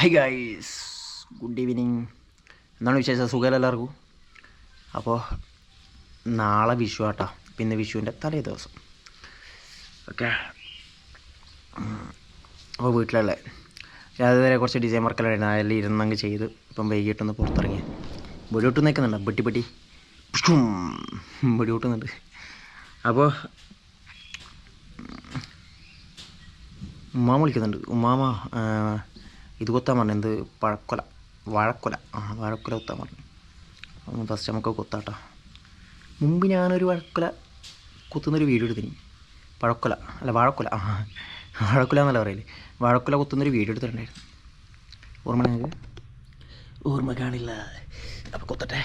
High guys good evening എന്താണ് വിശേഷം? സുഖമല്ല എല്ലാവർക്കും? അപ്പോൾ നാളെ വിഷു ആട്ടാ. പിന്നെ വിഷുവിന്റെ തലേ ദിവസം. ഓക്കെ. അപ്പോൾ വീട്ടിലുള്ള രാവിലെ കുറച്ച് ഡിസൈൻ വർക്കെല്ലാം അതിൽ ഇരുന്നങ്ങ് ചെയ്ത് ഇപ്പം വൈകിട്ടൊന്ന് പുറത്തിറങ്ങി. വെടിവിട്ട് നിൽക്കുന്നുണ്ട് ബെട്ടി ബെട്ടി വെടിവിട്ടുന്നുണ്ട് അപ്പോൾ ഉമ്മാമ വിളിക്കുന്നുണ്ട്. ഉമ്മാമ ഇത് കൊത്താൻ പറഞ്ഞു എന്ത് പഴക്കൊല വാഴക്കൊല. ആ വാഴക്കൊല കൊത്താൻ പറഞ്ഞു. ഫസ്റ്റ് നമുക്ക് കൊത്താട്ടോ. മുമ്പ് ഞാനൊരു വഴക്കൊല കുത്തുന്നൊരു വീഡിയോ എടുത്തിന്. പഴക്കൊല അല്ല വാഴക്കൊല. ആ വാഴക്കൊല എന്നല്ല പറയൽ. വാഴക്കൊല കുത്തുന്നൊരു വീഡിയോ എടുത്തിട്ടുണ്ടായിരുന്നു. ഓർമ്മ ഞങ്ങൾക്ക് ഓർമ്മ കാണില്ല. അപ്പോൾ കൊത്തട്ടെ.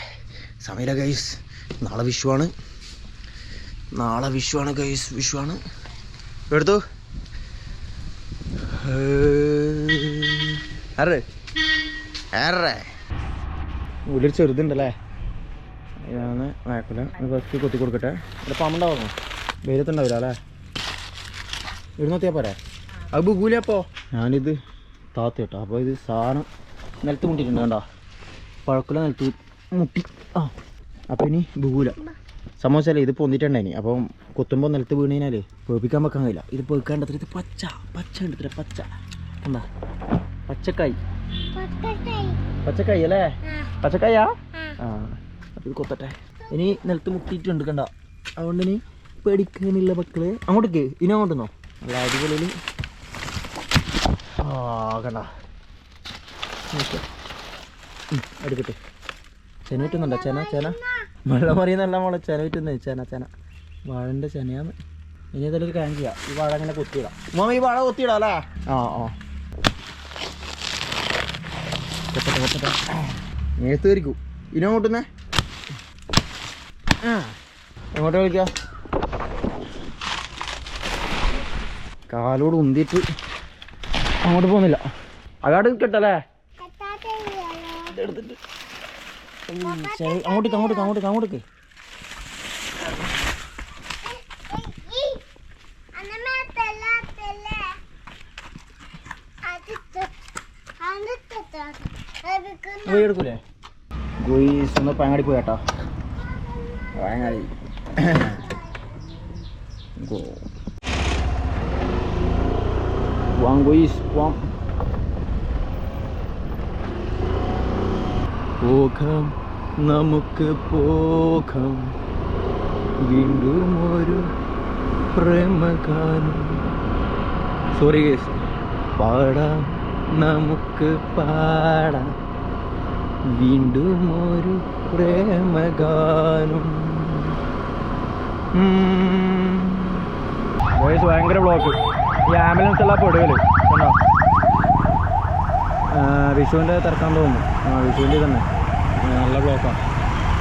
സമയമില്ല ഗൈസ് നാളെ വിഷുവാണ് നാളെ വിഷുവാണ് ഗൈസ് വിഷുവാണ് എടുത്തു. ഉള്ളിൽ ചെറുതുണ്ടല്ലേ? ഇതാണ് വായക്കുല ഫസ്റ്റ് കൊത്തി കൊടുക്കട്ടെ. ഇവിടെ പാമ്പുണ്ടാവുന്നു വെയിലത്തുണ്ടാവില്ല അല്ലേ? ഇരുന്നോത്തിയാ പോരെ? അത് ബുഗൂല അപ്പോൾ ഞാനിത് താത്ത കേട്ടോ. അപ്പോൾ ഇത് സാധനം നിലത്ത് മുട്ടിയിട്ടുണ്ട് കണ്ടോ? പഴക്കുല നിലത്ത് മുട്ടി. ആ. അപ്പോൾ ഇനി ബുഗൂല സമോസല്ലേ ഇത് പൊന്നിട്ടുണ്ടായിനി അപ്പം കൊത്തുമ്പോൾ നിലത്ത് വീണ് കഴിഞ്ഞാലേ പേപ്പിക്കാൻ വെക്കാൻ കഴിയില്ല. ഇത് പേക്കാണ്ടത്ര ഇത് പച്ച പച്ച ഉണ്ടത്ര പച്ച. എന്താ പച്ചക്കായി. പച്ചക്കായി. അല്ലേ? പച്ചക്കായാ? ആ. കൊത്തട്ടെ. ഇനി നിലത്ത് മുട്ടിയിട്ടുണ്ട് കണ്ട? അതുകൊണ്ട് ഇനി പേടിക്കാനില്ല മക്കൾ. അങ്ങോട്ടേക്ക് ഇനി അങ്ങോട്ടുന്നോ അല്ല അടിപൊളിയിൽ ആ കണ്ട നോക്ക്. ഉം, എടുക്കട്ടെ. ചെന വിറ്റുന്നുണ്ടോ ചെന ചെന? മഴ മറിയുന്നല്ല മോളെ. ചെന വിറ്റുന്നേ ചെന ചെന. വാഴന്റെ ചെനയാന്ന്. ഇനി ഇതിലൊരു കാര്യം ചെയ്യാം. ഈ വാഴ അങ്ങനെ കൊത്തിയിടാം. മോമ ഈ വാഴ കൊത്തിയിടാം അല്ലേ? ആ ആ. കൊത്തട്ടെ പൊട്ടട്ടെ നേരത്തെ കയറിക്കൂ ഇനി അങ്ങോട്ടുന്നേ. ആ. എങ്ങോട്ട് കളിക്കാം? കാലോട് ഉന്തിയിട്ട് അങ്ങോട്ട് പോകുന്നില്ല. അകാട് കിട്ടല്ലേ? എടുത്തിട്ട്. ഉം, ശരി. അങ്ങോട്ടേക്ക് അങ്ങോട്ടേക്ക് അങ്ങോട്ടേക്ക് അങ്ങോട്ടേക്ക് പോയി എടുക്കൂലേ ഗോയിസ് ഒന്ന് പയങ്ങാടി പോയി കേട്ടോ പയങ്ങാടി ഗോ. പോവാം ഗോയിസ് പോവാം പോകാം നമുക്ക് പോകാം വീണ്ടും ഒരു പ്രേമഗാനം സോറി പാടാം നമുക്ക് പാടാം. വീണ്ടും ഒരു പ്രേമഗാനം. വോയിസ് ഭയങ്കര ബ്ലോക്ക് ഈ ആംബുലൻസ് എല്ലാം പൊടുകൽ കണ്ടോ? വിഷുവിന്റെ തിരക്കാൻ തോന്നുന്നു. ആ വിഷുവിന്റെ തന്നെ നല്ല ബ്ലോക്കാണ്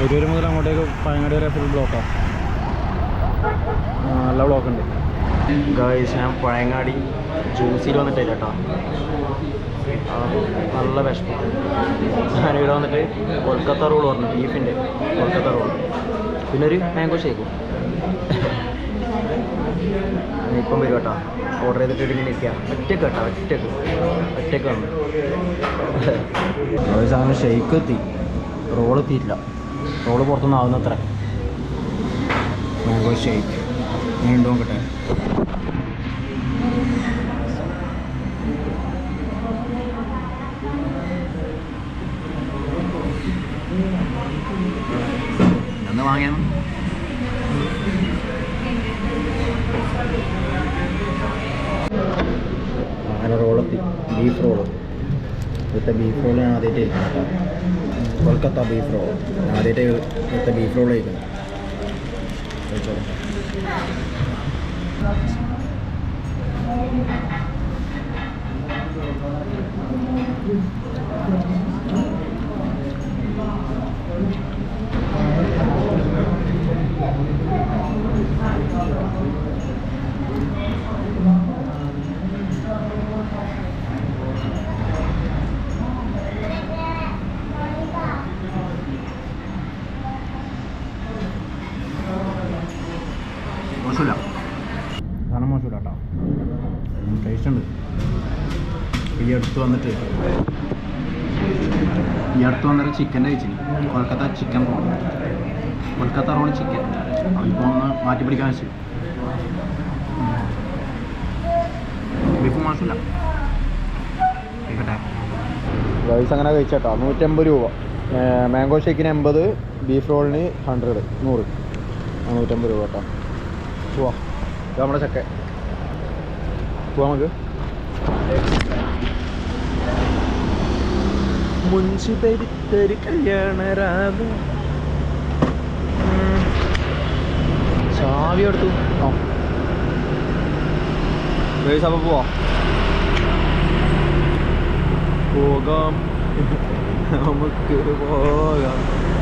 എരൂര് മുതൽ അങ്ങോട്ടേക്ക് പഴങ്ങാടി വരെ ഫുൾ ബ്ലോക്കാണ് നല്ല ബ്ലോക്ക് ഉണ്ട്. ഗായ്സ് ഞാൻ പഴയങ്ങാടി ജൂസിൽ വന്നിട്ടില്ല കേട്ടോ. നല്ല വിഷമം. ഞാനിവിടെ വന്നിട്ട് കൊൽക്കത്ത റോൾ പറഞ്ഞു ബീഫിന്റെ കൊൽക്കത്ത റോൾ. പിന്നെ ഒരു മാംഗോ ഷേക്കും ഇപ്പം വരും കേട്ടോ. ഓർഡർ ചെയ്തിട്ട് ഇങ്ങനെ ഇരിക്കുക ഒറ്റയ്ക്ക് കേട്ടോ ഒറ്റയ്ക്ക്. ഒറ്റയ്ക്ക് വന്നു. ഒരു സാധനം ഷെയ്ക്ക് എത്തി. റോൾ എത്തിയിട്ടില്ല. റോൾ പുറത്തുനിന്ന് ആവുന്നത്ര. മാംഗോ ഷേക്ക് വീണ്ടും ഉണ്ടോ നോക്കട്ടെ എന്ന് വാങ്ങിയാ അങ്ങനെ റോളെത്തി ബീഫ് റോൾ ഇവിടുത്തെ ബീഫ് ഞാൻ ആദ്യമായിട്ട് കഴിക്കുന്നത് കൊൽക്കത്ത ബീഫ് റോൾ ആദ്യമായിട്ട് ഇവിടുത്തെ ബീഫ് റോൾ കഴിക്കുന്നത് കഴിച്ചോളൂ മോശമില്ല സാധനം മോശമില്ല കേട്ടോ ടേസ്റ്റ് ഉണ്ട് അടുത്ത് വന്നിട്ട്. ഈ അടുത്ത് വന്നൊരു chicken കഴിച്ചിന്. Kolkata chicken roll Kolkata roll chicken അതിപ്പോൾ ഒന്ന് മാറ്റി പിടിക്കാൻ വെച്ചു. ബീഫ് മാഷില്ല റൈസ് അങ്ങനെ കഴിച്ചേട്ടോ. നൂറ്റമ്പത് രൂപ. മാംഗോ ഷേക്കിന് എൺപത് ബീഫ് റോളിന് ഹൺഡ്രഡ് നൂറ്. നൂറ്റമ്പത് രൂപ കേട്ടോ. പോവാ. നമ്മുടെ ചക്ക. പോവാ നമുക്ക്. മുൻഷി കല്യാണ രാഗം ചാവി എടുത്തു. ആ. പോവാം. പോകാം. നമുക്ക് പോകാം.